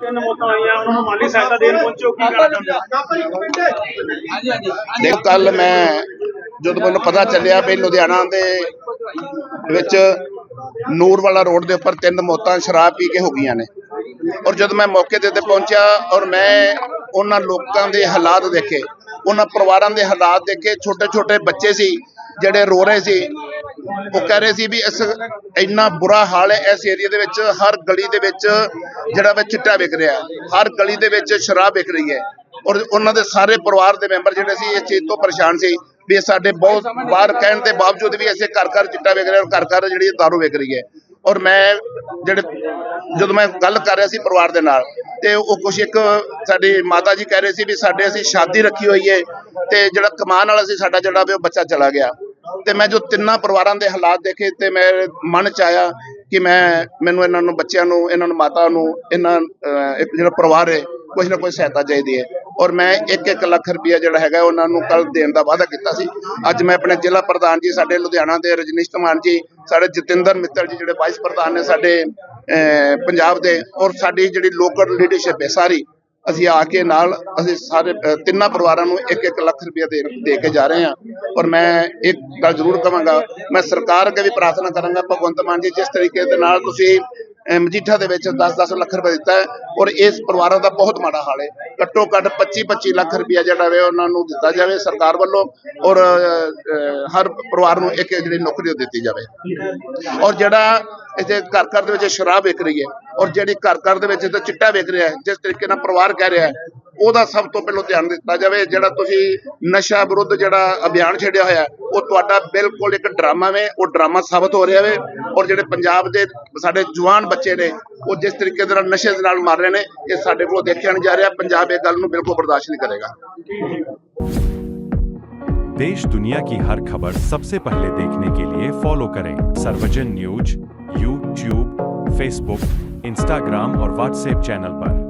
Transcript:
ਤਿੰਨ ਮੌਤਾਂ ਆਈਆਂ ਉਹਨਾਂ ਨੂੰ ਮਾਲੀ ਸਹਾਇਤਾ ਦੇਣ ਪਹੁੰਚੋ ਕੀ ਕਹਿਣਾ ਚਾਹੁੰਦੇ ਹੋ? ਦੇਖ ਕੱਲ ਮੈਂ ਜਦੋਂ ਮੈਨੂੰ ਪਤਾ ਚੱਲਿਆ ਵੀ ਲੁਧਿਆਣਾ ਦੇ ਵਿੱਚ ਨੂਰ ਵਾਲਾ ਰੋਡ ਦੇ ਉੱਪਰ ਤਿੰਨ ਮੌਤਾਂ ਸ਼ਰਾਬ ਪੀ ਕੇ ਹੋ ਗਈਆਂ ਨੇ। ਔਰ ਜਦੋਂ ਮੈਂ ਮੌਕੇ ਦੇ ਉੱਤੇ ਪਹੁੰਚਿਆ ਔਰ ਮੈਂ ਉਹਨਾਂ ਲੋਕਾਂ ਦੇ ਹਾਲਾਤ ਦੇਖੇ ਉਹਨਾਂ ਪਰਿਵਾਰਾਂ ਦੇ ਹਾਲਾਤ ਦੇਖੇ ਛੋਟੇ ਛੋਟੇ ਬੱਚੇ ਸੀ ਜਿਹੜੇ ਰੋ ਰਹੇ ਸੀ ਉਹ ਕਹਿ ਰਹੇ ਸੀ ਵੀ ਇਸ ਇੰਨਾ ਬੁਰਾ ਹਾਲ ਹੈ ਇਸ ਏਰੀਆ ਦੇ ਵਿੱਚ, ਹਰ ਗਲੀ ਦੇ ਵਿੱਚ ਜਿਹੜਾ ਵਾ ਚਿੱਟਾ ਵਿਕ ਰਿਹਾ ਹਰ ਗਲੀ ਦੇ ਵਿੱਚ ਸ਼ਰਾਬ ਵਿਕ ਰਹੀ ਹੈ। ਔਰ ਉਹਨਾਂ ਦੇ ਸਾਰੇ ਪਰਿਵਾਰ ਦੇ ਮੈਂਬਰ ਜਿਹੜੇ ਸੀ, ਇਸ ਚੀਜ਼ ਤੋਂ ਪਰੇਸ਼ਾਨ ਸੀ ਵੀ ਸਾਡੇ ਬਹੁਤ ਬਾਹਰ ਕਹਿਣ ਦੇ ਬਾਵਜੂਦ ਵੀ ਐਸੇ ਘਰ ਘਰ ਚਿੱਟਾ ਵਿਕ ਰਿਹਾ ਔਰ ਘਰ ਘਰ ਜਿਹੜੀ ਦਾਰੂ ਵਿਕ ਰਹੀ ਹੈ। ਔਰ ਮੈਂ ਜਿਹੜੇ ਜਦੋਂ ਮੈਂ ਗੱਲ ਕਰ ਰਿਹਾ ਸੀ ਪਰਿਵਾਰ ਦੇ ਨਾਲ, ਤੇ ਉਹ ਕੁਛ ਇੱਕ ਸਾਡੀ ਮਾਤਾ ਜੀ ਕਹਿ ਰਹੇ ਸੀ ਵੀ ਸਾਡੇ ਅਸੀਂ ਸ਼ਾਦੀ ਰੱਖੀ ਹੋਈ ਹੈ ਤੇ ਜਿਹੜਾ ਕਮਾਨ ਵਾਲਾ ਸੀ, ਸਾਡਾ ਜਿਹੜਾ ਵੀ ਉਹ ਬੱਚਾ ਚਲਾ ਗਿਆ। ਤੇ ਮੈਂ ਜੋ ਤਿੰਨਾਂ ਪਰਿਵਾਰਾਂ ਦੇ ਹਾਲਾਤ ਦੇਖੇ ਤੇ ਮੇਰੇ ਮਨ ਚ ਆਇਆ ਕਿ ਮੈਂ, ਮੈਨੂੰ ਇਹਨਾਂ ਨੂੰ, ਬੱਚਿਆਂ ਨੂੰ, ਇਹਨਾਂ ਨੂੰ, ਮਾਤਾ ਨੂੰ, ਇਹਨਾਂ ਇੱਕ ਜਿਹੜਾ ਪਰਿਵਾਰ ਹੈ ਕੁਝ ਨਾ ਕੁਝ ਸਹਾਇਤਾ ਚਾਹੀਦੀ ਹੈ। ਔਰ ਮੈਂ 1-1 ਲੱਖ ਰੁਪਇਆ ਜਿਹੜਾ ਹੈਗਾ ਉਹਨਾਂ ਨੂੰ ਕੱਲ ਦੇਣ ਦਾ ਵਾਅਦਾ ਕੀਤਾ ਸੀ। ਅੱਜ ਮੈਂ ਆਪਣੇ ਜ਼ਿਲ੍ਹਾ ਪ੍ਰਧਾਨ ਜੀ, ਸਾਡੇ ਲੁਧਿਆਣਾ ਦੇ ਰਜਨੀਸ਼ ਧਮਾਨ ਜੀ, ਸਾਡੇ ਜਤਿੰਦਰ ਮਿੱਤਲ ਜੀ, ਜਿਹੜੇ ਵਾਈਸ ਪ੍ਰਧਾਨ ਨੇ ਸਾਡੇ ਪੰਜਾਬ ਦੇ, ਔਰ ਸਾਡੀ ਜਿਹੜੀ ਲੋਕਲ ਲੀਡਰਸ਼ਿਪ ਹੈ, ਸਾਰੀ ਅਸੀਂ ਆ ਕੇ ਨਾਲ ਅਸੀਂ ਸਾਰੇ ਤਿੰਨਾਂ ਪਰਿਵਾਰਾਂ ਨੂੰ 1-1 ਲੱਖ ਰੁਪਇਆ ਦੇ ਦੇ ਕੇ ਜਾ ਰਹੇ ਹਾਂ। ਔਰ ਮੈਂ ਇੱਕ ਗੱਲ ਜ਼ਰੂਰ ਕਹਾਂਗਾ, ਮੈਂ ਸਰਕਾਰ ਅੱਗੇ ਵੀ ਪ੍ਰਾਰਥਨਾ ਕਰਾਂਗਾ, ਭਗਵੰਤ ਮਾਨ ਜੀ, ਜਿਸ ਤਰੀਕੇ ਦੇ ਨਾਲ ਤੁਸੀਂ ਮਜੀਠਾ ਦੇ ਵਿੱਚ 10-10 ਲੱਖ ਰੁਪਏ ਦਿੱਤਾ ਹੈ ਔਰ ਇਸ ਪਰਿਵਾਰਾਂ ਦਾ ਬਹੁਤ ਮਾੜਾ ਹਾਲ ਹੈ। ਘੱਟੋ ਘੱਟ 25-25 ਲੱਖ ਰੁਪਇਆ ਜਿਹੜਾ ਵੇ ਉਹਨਾਂ ਨੂੰ ਦਿੱਤਾ ਜਾਵੇ ਸਰਕਾਰ ਵੱਲੋਂ ਔਰ ਹਰ ਪਰਿਵਾਰ ਨੂੰ ਇੱਕ ਜਿਹੜੀ ਨੌਕਰੀ ਉਹ ਦਿੱਤੀ ਜਾਵੇ। ਔਰ ਜਿਹੜਾ ਇੱਥੇ ਘਰ ਘਰ ਦੇ ਵਿੱਚ ਸ਼ਰਾਬ ਵਿਕ ਰਹੀ ਹੈ ਔਰ ਜਿਹੜੀ ਘਰ ਘਰ ਦੇ ਵਿੱਚ ਇੱਥੇ ਚਿੱਟਾ ਵਿਕ ਰਿਹਾ ਹੈ ਜਿਸ ਤਰੀਕੇ ਨਾਲ ਪਰਿਵਾਰ ਕਹਿ ਰਿਹਾ ਹੈ ਉਹਦਾ ਸਭ ਤੋਂ ਪਹਿਲਾਂ ਧਿਆਨ ਦਿੱਤਾ ਜਾਵੇ ਜਿਹੜਾ ਤੁਸੀਂ ਨਸ਼ਾ ਵਿਰੁੱਧ ਜਿਹੜਾ ਅਭਿਆਨ ਛੇੜਿਆ ਹੋਇਆ ਹੈ, ਉਹ ਤੁਹਾਡਾ ਬਿਲਕੁਲ ਇੱਕ ਡਰਾਮਾ ਵੇ ਉਹ ਡਰਾਮਾ ਸਾਬਤ ਹੋ ਰਿਹਾ ਵੇ ਔਰ ਜਿਹੜੇ ਪੰਜਾਬ ਦੇ ਸਾਡੇ ਜਵਾਨ ਬੱਚੇ ਨੇ ਉਹ ਜਿਸ ਤਰੀਕੇ ਦੇ ਨਾਲ ਨਸ਼ੇ ਦੇ ਨਾਲ ਮਰ ਰਹੇ ਨੇ ਇਹ ਸਾਡੇ ਕੋਲ ਦੇਖਿਆ ਨਹੀਂ ਜਾ ਰਿਹਾ ਪੰਜਾਬ ਇਹ ਗੱਲ ਨੂੰ ਬਿਲਕੁਲ ਬਰਦਾਸ਼ਤ ਨਹੀਂ ਕਰੇਗਾ देश दुनिया की हर खबर सबसे पहले देखने के लिए फॉलो करें Sarvajan news YouTube Facebook Instagram और व्हाट्सएप चैनल पर